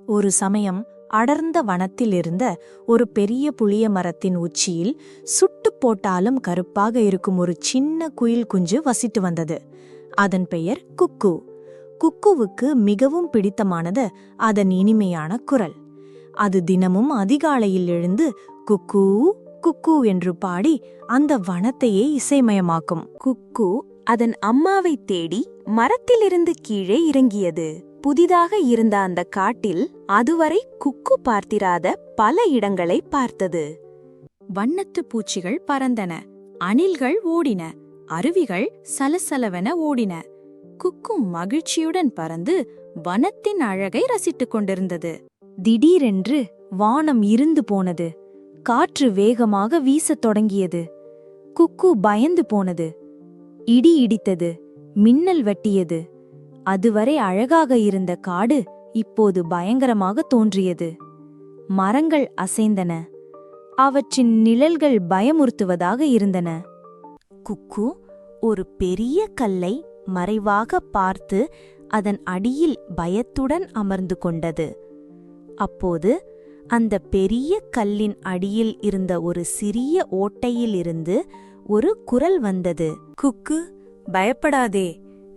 ஒரு சமயம் அடர்ந்த வனத்தில் இருந்த ஒரு பெரிய புளிய மரத்தின் உச்சியில் சுட்டு போட்டாலும் கருப்பாக இருக்கும் ஒரு சின்ன குயில் குஞ்சு வசித்து வந்தது. அதன் பெயர் குக்கு. குக்குவுக்கு மிகவும் பிடித்தமானது அதன் இனிமையான குரல். அது தினமும் அதிகாலையில் எழுந்து குக்கூ குக்கு என்று பாடி அந்த வனத்தையே இசைமயமாக்கும். குக்கு அதன் அம்மாவைத் தேடி மரத்திலிருந்து கீழே இறங்கியது. புதிதாக இருந்த அந்த காட்டில் அதுவரை குக்கு பார்த்திராத பல இடங்களை பார்த்தது. வண்ணத்துப் பூச்சிகள் பறந்தன. அணில்கள் ஓடின. அருவிகள் சலசலவென ஓடின. குக்கும் மகிழ்ச்சியுடன் பறந்து வனத்தின் அழகை ரசித்துக் கொண்டிருந்தது. திடீரென்று வானம் இருந்து போனது. காற்று வேகமாக வீசத் தொடங்கியது. குக்கு பயந்து போனது. இடி இடித்தது. மின்னல் வெட்டியது. அதுவரை அழகாக இருந்த காடு இப்போது பயங்கரமாக தோன்றியது. மரங்கள் அசைந்தன. அவற்றின் நிழல்கள் பயமுறுத்துவதாக இருந்தன. குக்கு ஒரு பெரிய கல்லை மறைவாக பார்த்து அதன் அடியில் பயத்துடன் அமர்ந்து கொண்டது. அப்போது அந்த பெரிய கல்லின் அடியில் இருந்த ஒரு சிறிய ஓட்டையிலிருந்து ஒரு குரல் வந்தது. குக்கு பயப்படாதே.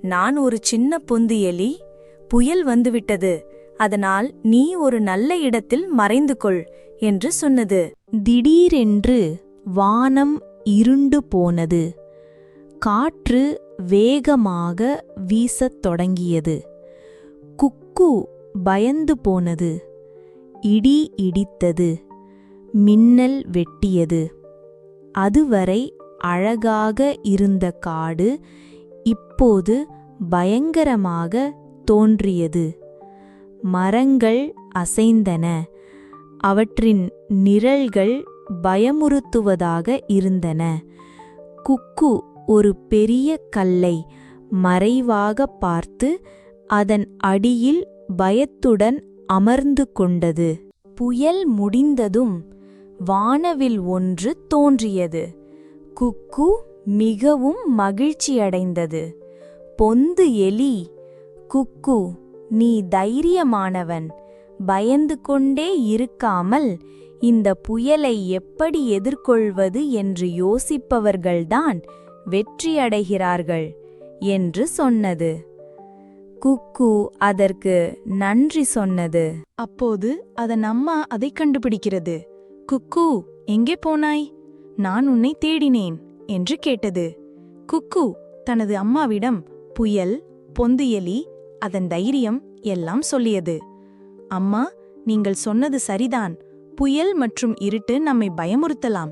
நான் ஒரு சின்ன பொந்து எலி புயல் வந்துவிட்டது அதனால் நீ ஒரு நல்ல இடத்தில் மறைந்து கொள் என்று சொன்னது. திடீரென்று வானம் இருண்டு போனது. காற்று வேகமாக வீசத் தொடங்கியது. குக்கு பயந்து போனது. இடி இடித்தது. மின்னல் வெட்டியது. அதுவரை அழகாக இருந்த காடு இப்போது பயங்கரமாக தோன்றியது. மரங்கள் அசைந்தன. அவற்றின் நிழல்கள் பயமுறுத்துவதாக இருந்தன. குக்கு ஒரு பெரிய கல்லை மறைவாக பார்த்து அதன் அடியில் பயத்துடன் அமர்ந்து கொண்டது. புயல் முடிந்ததும் வானவில் ஒன்று தோன்றியது. குக்கு மிகவும் மகிழ்ச்சியடைந்தது. பொந்து எலி குக்கு நீ தைரியமானவன். பயந்து கொண்டே இருக்காமல் இந்த புயலை எப்படி எதிர்கொள்வது என்று யோசிப்பவர்கள்தான் வெற்றியடைகிறார்கள் என்று சொன்னது. குக்கு அதற்கு நன்றி சொன்னது. அப்போது அதன் அம்மா அதை கண்டுபிடிக்கிறது. குக்கு எங்கே போனாய்? நான் உன்னை தேடினேன். என்று கேட்டது. குக்கு தனது அம்மாவிடம் புயல் பொந்து எலி அதன் தைரியம் எல்லாம் சொல்லியது. அம்மா நீங்கள் சொன்னது சரிதான். புயல் மற்றும் இருட்டு நம்மை பயமுறுத்தலாம்.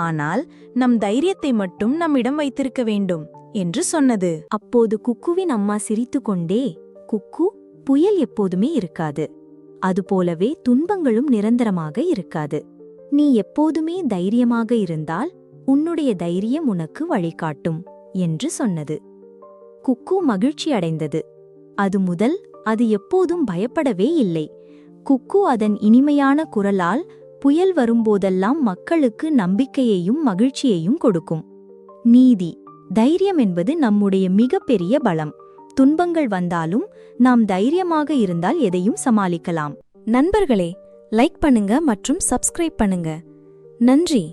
ஆனால் நம் தைரியத்தை மட்டும் நம்மிடம் வைத்திருக்க வேண்டும் என்று சொன்னது. அப்போது குக்குவின் அம்மா சிரித்துக்கொண்டே குக்கு புயல் எப்போதுமே இருக்காது. அதுபோலவே துன்பங்களும் நிரந்தரமாக இருக்காது. நீ எப்போதுமே தைரியமாக இருந்தால் உன்னுடைய தைரியம் உனக்கு வழிகாட்டும் என்று சொன்னது. குக்கு மகிழ்ச்சி அடைந்தது அது முதல் அது எப்போதும் பயப்படவே இல்லை. குக்கு அதன் இனிமையான குரலால் புயல் வரும்போதெல்லாம் மக்களுக்கு நம்பிக்கையையும் மகிழ்ச்சியையும் கொடுக்கும். நீதி தைரியம் என்பது நம்முடைய மிகப்பெரிய பலம். துன்பங்கள் வந்தாலும் நாம் தைரியமாக இருந்தால் எதையும் சமாளிக்கலாம். நண்பர்களே லைக் பண்ணுங்க மற்றும் சப்ஸ்கிரைப் பண்ணுங்க. நன்றி!